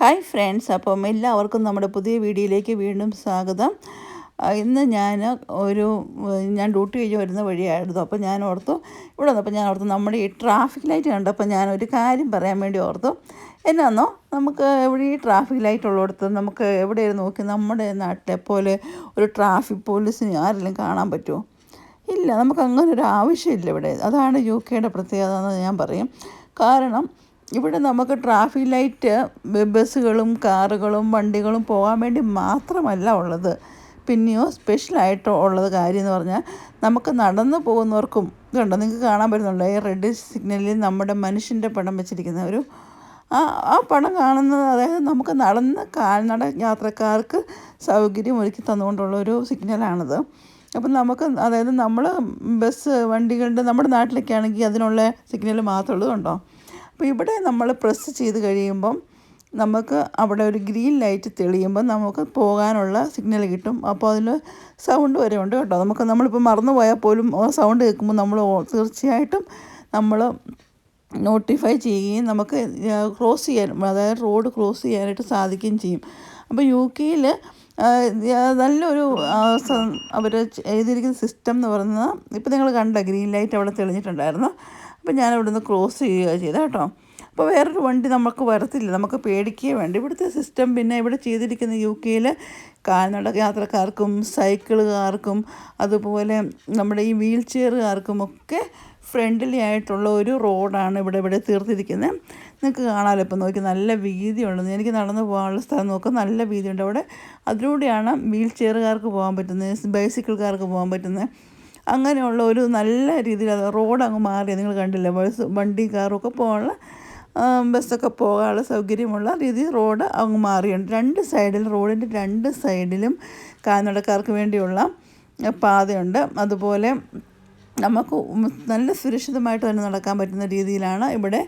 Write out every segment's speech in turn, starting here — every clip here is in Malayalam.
ഹായ് ഫ്രണ്ട്സ് അപ്പം എല്ലാവർക്കും നമ്മുടെ പുതിയ വീഡിയോയിലേക്ക് വീണ്ടും സ്വാഗതം. ഇന്ന് ഞാൻ ഒരു ഞാൻ ഡ്യൂട്ടി കഴിഞ്ഞ് വരുന്ന വഴിയായിരുന്നു. അപ്പോൾ ഞാൻ ഓർത്തു ഇവിടെ വന്നപ്പോൾ ഞാൻ ഓർത്തു നമ്മുടെ ഈ ട്രാഫിക് ലൈറ്റ് കണ്ടപ്പോൾ ഞാൻ ഒരു കാര്യം പറയാൻ വേണ്ടി ഓർത്തു. എന്നാന്നോ നമുക്ക് എവിടെ ഈ ട്രാഫിക് ലൈറ്റ് ഉള്ളിടത്ത് നമുക്ക് എവിടെ നോക്കി നമ്മുടെ നാട്ടിലെ പോലെ ഒരു ട്രാഫിക് പോലീസിനെ ആരെങ്കിലും കാണാൻ പറ്റുമോ? ഇല്ല നമുക്ക് അങ്ങനെ ഒരു ആവശ്യമില്ല ഇവിടെ. അതാണ് യു കെയുടെ പ്രത്യേകത എന്ന് ഞാൻ പറയും. കാരണം ഇവിടെ നമുക്ക് ട്രാഫിക് ലൈറ്റ് ബസ്സുകളും കാറുകളും വണ്ടികളും പോകാൻ വേണ്ടി മാത്രമല്ല ഉള്ളത്. പിന്നെയോ സ്പെഷ്യലായിട്ട് ഉള്ളത് കാര്യം എന്ന് പറഞ്ഞാൽ നമുക്ക് നടന്നു പോകുന്നവർക്കും കണ്ടോ നിങ്ങൾക്ക് കാണാൻ പറ്റുന്നുണ്ടോ? ഈ റെഡ് സിഗ്നലിൽ നമ്മുടെ മനുഷ്യന്റെ പടം വെച്ചിരിക്കുന്ന ഒരു ആ ആ പടം കാണുന്നത് അതായത് നമുക്ക് നടന്ന് കാൽനട യാത്രക്കാർക്ക് സൗകര്യം ഒരുക്കി തന്നുകൊണ്ടുള്ള ഒരു സിഗ്നലാണിത്. അപ്പം നമുക്ക് അതായത് നമ്മൾ ബസ് വണ്ടികളുടെ നമ്മുടെ നാട്ടിലൊക്കെ ആണെങ്കിൽ അതിനുള്ള സിഗ്നൽ മാത്രമേ ഉള്ളൂ കണ്ടോ? അപ്പോൾ ഇവിടെ നമ്മൾ പ്രസ് ചെയ്ത് കഴിയുമ്പം നമുക്ക് അവിടെ ഒരു ഗ്രീൻ ലൈറ്റ് തെളിയുമ്പോൾ നമുക്ക് പോകാനുള്ള സിഗ്നൽ കിട്ടും. അപ്പോൾ അതിൽ സൗണ്ട് വരെ ഉണ്ട് കേട്ടോ. നമുക്ക് നമ്മളിപ്പോൾ മറന്നു പോയാൽ പോലും സൗണ്ട് കേൾക്കുമ്പോൾ നമ്മൾ തീർച്ചയായിട്ടും നമ്മൾ നോട്ടിഫൈ ചെയ്യുകയും നമുക്ക് ക്രോസ് ചെയ്യാനും അതായത് റോഡ് ക്രോസ് ചെയ്യാനായിട്ട് സാധിക്കുകയും ചെയ്യും. അപ്പോൾ യു കെയിൽ നല്ലൊരു അവർ എഴുതിയിരിക്കുന്ന സിസ്റ്റം എന്ന് പറയുന്നത് ഇപ്പോൾ നിങ്ങൾ കണ്ട ഗ്രീൻ ലൈറ്റ് അവിടെ തെളിഞ്ഞിട്ടുണ്ടായിരുന്നു. അപ്പോൾ ഞാൻ അവിടെ നിന്ന് ക്രോസ് ചെയ്യുക ചെയ്ത കേട്ടോ. അപ്പോൾ വേറൊരു വണ്ടി നമുക്ക് വരത്തില്ല. നമുക്ക് പേടിക്കുകയേ വേണ്ട. ഇവിടുത്തെ സിസ്റ്റം പിന്നെ ഇവിടെ ചെയ്തിരിക്കുന്ന യു കെയിൽ കാൽനട യാത്രക്കാർക്കും സൈക്കിളുകാർക്കും അതുപോലെ നമ്മുടെ ഈ വീൽ ചെയറുകാർക്കും ഒക്കെ ഫ്രണ്ട്ലി ആയിട്ടുള്ള ഒരു റോഡാണ് ഇവിടെ ഇവിടെ തീർത്തിരിക്കുന്നത്. നിങ്ങൾക്ക് കാണാമല്ലോ ഇപ്പം നോക്കി നല്ല വീതിയുണ്ട്. എനിക്ക് നടന്നു പോകാനുള്ള സ്ഥലം നോക്കാം നല്ല വീതിയുണ്ട്. അവിടെ അതിലൂടെയാണ് വീൽ ചെയറുകാർക്ക് പോകാൻ പറ്റുന്നത് ബൈസിക്കിൾക്കാർക്ക് പോകാൻ പറ്റുന്നത്. അങ്ങനെയുള്ള ഒരു നല്ല രീതിയിൽ അത് റോഡ് അങ്ങ് മാറി. നിങ്ങൾ കണ്ടില്ല ബസ് വണ്ടി കാറൊക്കെ പോകാനുള്ള ബസ്സൊക്കെ പോകാനുള്ള സൗകര്യമുള്ള രീതി റോഡ് അങ്ങ് മാറിയുണ്ട് രണ്ട് സൈഡിൽ റോഡിന്റെ രണ്ട് സൈഡിലും കാൽനടക്കാർക്ക് വേണ്ടിയുള്ള പാതയുണ്ട്. അതുപോലെ നമുക്ക് നല്ല സുരക്ഷിതമായിട്ട് തന്നെ നടക്കാൻ പറ്റുന്ന രീതിയിലാണ് ഇവിടെ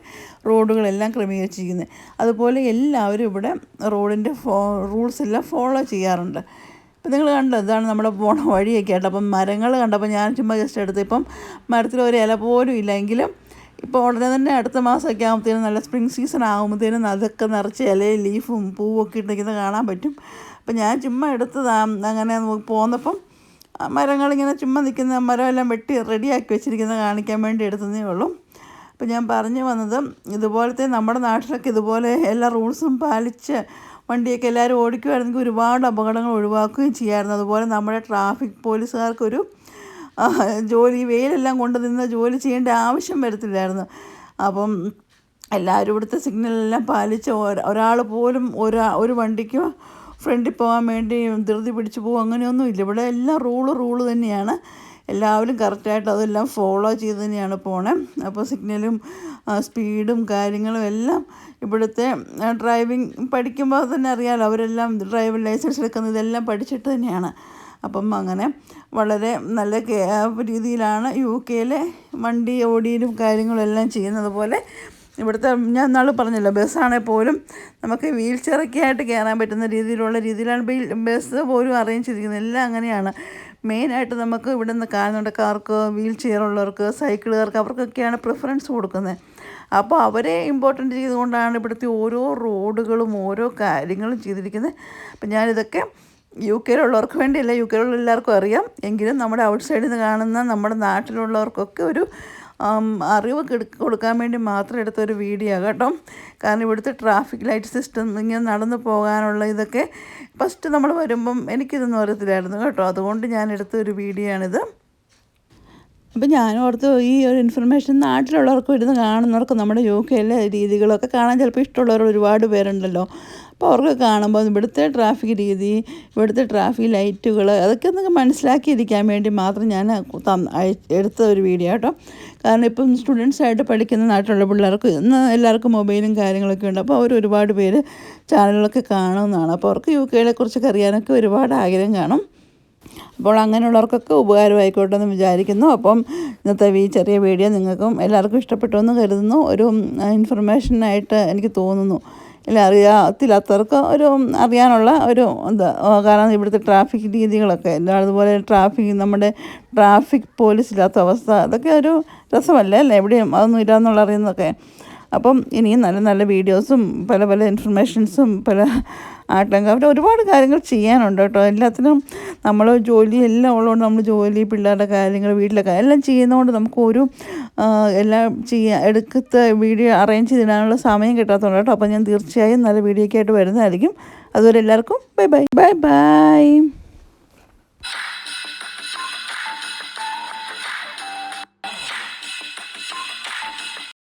റോഡുകളെല്ലാം ക്രമീകരിച്ചിരിക്കുന്നത്. അതുപോലെ എല്ലാവരും ഇവിടെ റോഡിന്റെ ഫോ റൂൾസ് എല്ലാം ഫോളോ ചെയ്യാറുണ്ട്. ഇപ്പം നിങ്ങൾ കണ്ടോ ഇതാണ് നമ്മുടെ പോണ വഴിയൊക്കെ ആയിട്ട്. അപ്പം മരങ്ങൾ കണ്ടപ്പോൾ ഞാൻ ചുമ്മാ ജസ്റ്റ് എടുത്ത് ഇപ്പം മരത്തിൽ ഒരു ഇല പോലും ഇല്ലെങ്കിലും ഇപ്പോൾ ഉടനെ തന്നെ അടുത്ത മാസമൊക്കെ ആകുമ്പോഴത്തേനും നല്ല സ്പ്രിംഗ് സീസൺ ആകുമ്പോഴത്തേനും അതൊക്കെ നിറച്ച് ഇലയും ലീഫും പൂവൊക്കെ ഇട്ടിരിക്കുന്നത് കാണാൻ പറ്റും. അപ്പം ഞാൻ ചുമ്മാ എടുത്തതാണ് അങ്ങനെ പോന്നപ്പം മരങ്ങളിങ്ങനെ ചുമ്മാ നിൽക്കുന്ന മരമെല്ലാം വെട്ടി റെഡിയാക്കി വെച്ചിരിക്കുന്നത് കാണിക്കാൻ വേണ്ടി എടുത്തതേ ഉള്ളൂ. അപ്പം ഞാൻ പറഞ്ഞു വന്നത് ഇതുപോലത്തെ നമ്മുടെ നാട്ടിലൊക്കെ ഇതുപോലെ എല്ലാ റൂൾസും പാലിച്ച് വണ്ടിയൊക്കെ എല്ലാവരും ഓടിക്കുമായിരുന്നെങ്കിൽ ഒരുപാട് അപകടങ്ങൾ ഒഴിവാക്കുകയും ചെയ്യാമായിരുന്നു അതുപോലെ നമ്മുടെ ട്രാഫിക് പോലീസുകാർക്കൊരു ജോലി വെയിലെല്ലാം കൊണ്ട് നിന്ന് ജോലി ചെയ്യേണ്ട ആവശ്യം വരത്തില്ലായിരുന്നു. അപ്പം എല്ലാവരും ഇവിടുത്തെ സിഗ്നലെല്ലാം പാലിച്ച് ഒരാൾ പോലും ഒരാ ഒരു വണ്ടിക്ക് ഫ്രണ്ടിൽ പോകാൻ വേണ്ടി ധൃതി പിടിച്ചു പോകും അങ്ങനെയൊന്നും ഇല്ല ഇവിടെ എല്ലാം റൂൾ റൂൾ തന്നെയാണ്. എല്ലാവരും കറക്റ്റായിട്ട് അതെല്ലാം ഫോളോ ചെയ്ത് തന്നെയാണ് പോണേ. അപ്പോൾ സിഗ്നലും സ്പീഡും കാര്യങ്ങളും എല്ലാം ഇവിടുത്തെ ഡ്രൈവിംഗ് പഠിക്കുമ്പോൾ തന്നെ അറിയാമല്ലോ അവരെല്ലാം ഡ്രൈവിംഗ് ലൈസൻസ് എടുക്കുന്നത് ഇതെല്ലാം പഠിച്ചിട്ട് തന്നെയാണ്. അപ്പം അങ്ങനെ വളരെ നല്ല രീതിയിലാണ് യു കെയിലെ വണ്ടി ഓടിയിലും കാര്യങ്ങളും എല്ലാം ചെയ്യുന്നത് പോലെ ഇവിടുത്തെ ഞാൻ നാൾ പറഞ്ഞല്ലോ ബസ്സാണെങ്കിൽ പോലും നമുക്ക് വീൽ ചെയറൊക്കെ ആയിട്ട് കയറാൻ പറ്റുന്ന രീതിയിലുള്ള രീതിയിലാണ് ബസ് പോലും അറേഞ്ച് ചെയ്തിരിക്കുന്നത്. എല്ലാം അങ്ങനെയാണ്. മെയിനായിട്ട് നമുക്ക് ഇവിടെ നിന്ന് കാൽനടക്കാർക്ക് വീൽ ചെയർ ഉള്ളവർക്ക് സൈക്കിളുകാർക്ക് അവർക്കൊക്കെയാണ് പ്രിഫറൻസ് കൊടുക്കുന്നത്. അപ്പോൾ അവരെ ഇമ്പോർട്ടന്റ് ചെയ്തുകൊണ്ടാണ് ഇവിടുത്തെ ഓരോ റോഡുകളും ഓരോ കാര്യങ്ങളും ചെയ്തിരിക്കുന്നത്. അപ്പം ഞാനിതൊക്കെ യു കെയിലുള്ളവർക്ക് വേണ്ടിയല്ല യു കെയിലുള്ള എല്ലാവർക്കും അറിയാം. എങ്കിലും നമ്മുടെ ഔട്ട് സൈഡിൽ നിന്ന് കാണുന്ന നമ്മുടെ നാട്ടിലുള്ളവർക്കൊക്കെ ഒരു അറിവ് കെടുക്ക കൊടുക്കാൻ വേണ്ടി മാത്രം എടുത്തൊരു വീഡിയോ കേട്ടോ. കാരണം ഇവിടുത്തെ ട്രാഫിക് ലൈറ്റ് സിസ്റ്റം ഇങ്ങനെ നടന്നു പോകാനുള്ള ഇതൊക്കെ ഫസ്റ്റ് നമ്മൾ വരുമ്പം എനിക്കിതൊന്നും അറിയത്തില്ലായിരുന്നു കേട്ടോ. അതുകൊണ്ട് ഞാൻ എടുത്ത ഒരു വീഡിയോ ആണിത് അപ്പം ഞാൻ ഓർത്ത് ഈ ഒരു ഇൻഫർമേഷൻ നാട്ടിലുള്ളവർക്കും ഇരുന്ന് കാണുന്നവർക്കും നമ്മുടെ യു കെയിലെ രീതികളൊക്കെ കാണാൻ ചിലപ്പോൾ ഇഷ്ടമുള്ളവർ ഒരുപാട് പേരുണ്ടല്ലോ. അപ്പോൾ അവർക്ക് കാണുമ്പോൾ ഇവിടുത്തെ ട്രാഫിക് രീതി ഇവിടുത്തെ ട്രാഫിക് ലൈറ്റുകൾ അതൊക്കെ ഒന്ന് മനസ്സിലാക്കിയിരിക്കാൻ വേണ്ടി മാത്രം ഞാൻ എടുത്ത ഒരു വീഡിയോ കേട്ടോ. കാരണം ഇപ്പം സ്റ്റുഡൻസായിട്ട് പഠിക്കുന്ന നാട്ടിലുള്ള പിള്ളേർക്ക് ഇന്ന് എല്ലാവർക്കും മൊബൈലും കാര്യങ്ങളൊക്കെ ഉണ്ട്. അപ്പോൾ അവർ ഒരുപാട് പേര് ചാനലുകളൊക്കെ കാണുമെന്നാണ് അപ്പോൾ അവർക്ക് യു കെയിലെ കുറിച്ചൊക്കെ അറിയാനൊക്കെ ഒരുപാട് ആഗ്രഹം കാണും. അപ്പോൾ അങ്ങനെയുള്ളവർക്കൊക്കെ ഉപകാരമായിക്കോട്ടെ എന്ന് വിചാരിക്കുന്നു. അപ്പം ഇന്നത്തെ ഈ ചെറിയ വീഡിയോ നിങ്ങൾക്കും എല്ലാവർക്കും ഇഷ്ടപ്പെട്ടു എന്ന് കരുതുന്നു. ഒരു ഇൻഫർമേഷനായിട്ട് എനിക്ക് തോന്നുന്നു. ഇല്ല അറിയാത്തില്ലാത്തവർക്ക് ഒരു അറിയാനുള്ള ഒരു എന്താ കാരണം ഇവിടുത്തെ ട്രാഫിക് രീതികളൊക്കെ അതുപോലെ ട്രാഫിക് നമ്മുടെ ട്രാഫിക് പോലീസ് ഇല്ലാത്ത അവസ്ഥ അതൊക്കെ ഒരു രസമല്ലേ അല്ലേ? എവിടെയും അതൊന്നും ഇല്ല എന്നുള്ള അറിയുന്നതൊക്കെ. അപ്പം ഇനിയും നല്ല നല്ല വീഡിയോസും പല പല ഇൻഫർമേഷൻസും പല ആട്ടം കവർ ഒരുപാട് കാര്യങ്ങൾ ചെയ്യാനുണ്ട് കേട്ടോ. എല്ലാത്തിനും നമ്മൾ ജോലി എല്ലാം ഉള്ളതുകൊണ്ട് നമ്മൾ ജോലി പിള്ളേരുടെ കാര്യങ്ങൾ വീട്ടിലെ കാര്യം എല്ലാം ചെയ്യുന്നതുകൊണ്ട് നമുക്കൊരു എല്ലാം ചെയ്യാൻ എടുക്കത്തെ വീഡിയോ അറേഞ്ച് ചെയ്തിടാനുള്ള സമയം കിട്ടാത്തതുകൊണ്ട് കേട്ടോ. അപ്പോൾ ഞാൻ തീർച്ചയായും നല്ല വീഡിയോ ഒക്കെ ആയിട്ട് വരുന്നതായിരിക്കും. അതുവരെ എല്ലാവർക്കും ബൈ ബൈ. Bye bye.